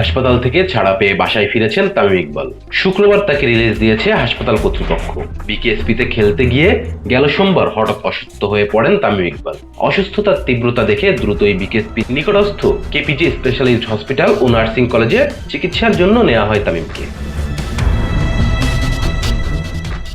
হাসপাতাল থেকে ছাড়া পেয়ে বাসায় ফিরেছেন তামিম ইকবাল। শুক্রবার তাকে রিলিজ দিয়েছে হাসপাতাল কর্তৃপক্ষ। বিকেএসপিতে খেলতে গিয়ে গেল সোমবার হঠাৎ অসুস্থ হয়ে পড়েন তামিম ইকবাল। অসুস্থতার তীব্রতা দেখে দ্রুতই বিকেএসপি নিকটস্থ কেপিজি স্পেশালিস্ট হসপিটাল ও নার্সিং কলেজে চিকিৎসার জন্য নেওয়া হয় তামিমকে।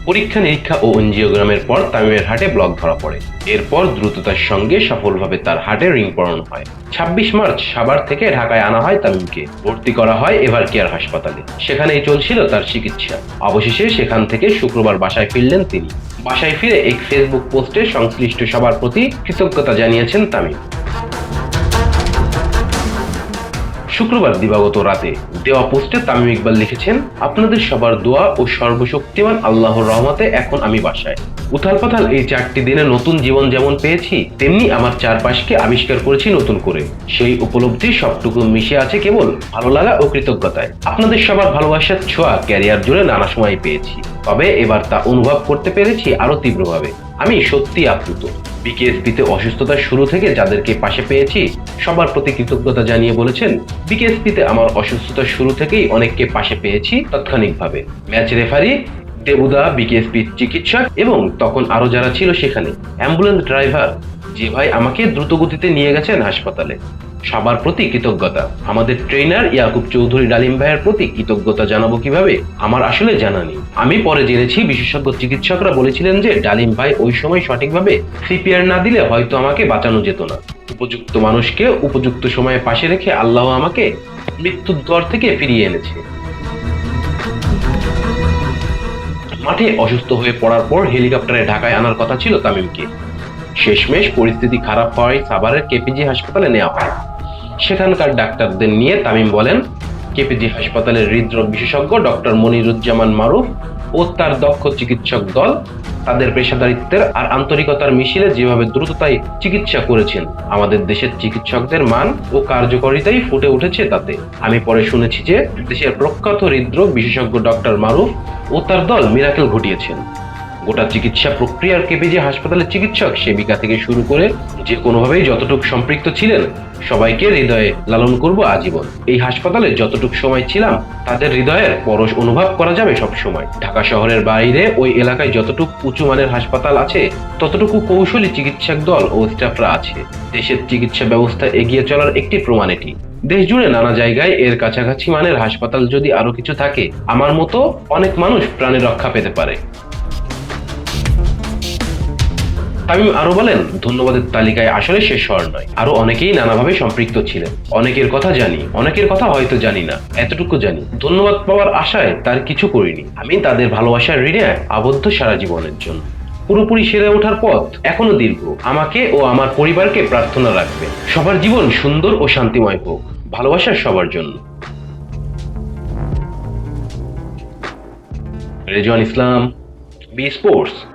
পরীক্ষা, নিরীক্ষা ও এনজিওগ্রামের পর তামিমের হাটে ব্লক ধরা পড়ে। এরপর দ্রুততার সঙ্গে সফলভাবে তার হাটে রিং পড়ানো হয়। ছাব্বিশ মার্চ সাভার থেকে ঢাকায় আনা হয় তামিমকে। ভর্তি করা হয় এভার কেয়ার হাসপাতালে। সেখানেই চলছিল তার চিকিৎসা। অবশেষে সেখান থেকে শুক্রবার বাসায় ফিরলেন তিনি। বাসায় ফিরে এক ফেসবুক পোস্টে সংশ্লিষ্ট সবার প্রতি কৃতজ্ঞতা জানিয়েছেন তামিম। শুক্রবার দিবাগত রাতে দেওয়া পোস্টে তামিম ইকবাল লিখেছেন, আপনাদের সবার দোয়া ও সর্বশক্তিমান আল্লাহর রহমতে এখন আমি বাসায়। উথাল পাথাল এই চারটি দিনে নতুন জীবন যেমন পেয়েছি, তেমনি আমার চারপাশকে আবিষ্কার করেছি নতুন করে। সেই উপলব্ধি সবটুকু মিশে আছে কেবল ভালো লাগা ও কৃতজ্ঞতায়। আপনাদের সবার ভালোবাসার ছোঁয়া ক্যারিয়ার জুড়ে নানা সময় পেয়েছি। তবে এবার তা অনুভব করতে পেরেছি আরও তীব্রভাবে। আমি সত্যি আপ্লুত। বিকেএসপিতে অসুস্থতার শুরু থেকে যাদেরকে পাশে পেয়েছি, সবার প্রতি কৃতজ্ঞতা জানিয়ে বলেছেন, বিকেএসপিতে আমার অসুস্থতার শুরু থেকেই অনেককে পাশে পেয়েছি তাৎক্ষণিকভাবে। ম্যাচ রেফারি, দেবুদা, বিকেএসপি চিকিৎসক এবং তখন আরও যারা ছিল সেখানে। অ্যাম্বুলেন্স ড্রাইভার, যে ভাই আমাকে দ্রুতগতিতে নিয়ে গেছেন হাসপাতালে। সবার প্রতি কৃতজ্ঞতা। আমাদের ট্রেনার ইয়াকুব চৌধুরী ডালিম ভাইয়ের প্রতি কৃতজ্ঞতা জানাব কীভাবে? আমার আসলে জানা নেই। আমি পরে জেনেছি, বিশেষজ্ঞ চিকিৎসকরা বলেছিলেন যে ডালিম ভাই ওই সময় সঠিকভাবে সিপিআর না দিলে হয়তো আমাকে বাঁচানো যেত না। উপযুক্ত মানুষকে উপযুক্ত সময়ে পাশে রেখে আল্লাহ আমাকে মৃত্যুর দর থেকে ফিরিয়ে এনেছে। মাঠে অসুস্থ হয়ে পড়ার পর হেলিকপ্টারে ঢাকায় আনার কথা ছিল তামিমকে। শেষমেশ পরিস্থিতি খারাপ হওয়ায় সাভারের কেপিজি হাসপাতালে নেওয়া হয়। সেখানকার ডাক্তারদের নিয়ে তামিম বলেন, কেপিজি হাসপাতালের হৃদরোগ বিশেষজ্ঞ ডক্টর মনিরুজ্জামান মারুফ ও তার দক্ষ চিকিৎসক দল তাদের পেশাদারিত্বের আর আন্তরিকতার মিছিলে যেভাবে দ্রুততায় চিকিৎসা করেছেন, আমাদের দেশের চিকিৎসকদের মান ও কার্যকারিতাই ফুটে উঠেছে তাতে। আমি পরে শুনেছি যে দেশের প্রখ্যাত হৃদরোগ বিশেষজ্ঞ ডক্টর মারুফ ও তার দল মিরাকেল ঘটিয়েছেন। গোটা চিকিৎসা প্রক্রিয়ার কেপিজে হাসপাতালের চিকিৎসক সেবিকা থেকে শুরু করে যে কোনোভাবেই যতটুকু সম্পৃক্ত ছিলেন, সবাইকে হৃদয়ে লালন করব আজীবন। এই হাসপাতালে যতটুকু সময় ছিলাম, তাদের হৃদয়ের পরশ অনুভব করা যাবে সব সময় ঢাকা শহরের বাইরে ওই এলাকায় যতটুকু উঁচু মানের হাসপাতাল আছে, ততটুকু কৌশলী চিকিৎসক দল ও স্টাফরা আছে। দেশের চিকিৎসা ব্যবস্থা এগিয়ে চলার একটি প্রমাণ এটি। দেশ জুড়ে নানা জায়গায় এর কাছাকাছি মানের হাসপাতাল যদি আরও কিছু থাকে, আমার মতো অনেক মানুষ প্রাণে রক্ষা পেতে পারে। তামিম আরও বলেন, ধন্যবাদের তালিকায় আসলে শেষ হওয়ার নয়। আরও অনেকেই নানাভাবে সম্পৃক্ত ছিলেন। অনেকের কথা জানি, অনেকের কথা হয়তো জানি না। এতটুকু জানি। ধন্যবাদ পাওয়ার আশায় তার কিছু করিনি। আমি তাদের ভালোবাসার ঋণে আবদ্ধ সারা জীবনের জন্য। পুরোপুরি সেরে ওঠার পথ এখনও দীর্ঘ। আমাকে ও আমার পরিবারকে প্রার্থনা রাখবে সবার জীবন সুন্দর ও শান্তিময় হোক। ভালোবাসার সবার জন্য। Rezwan Islam, B sports.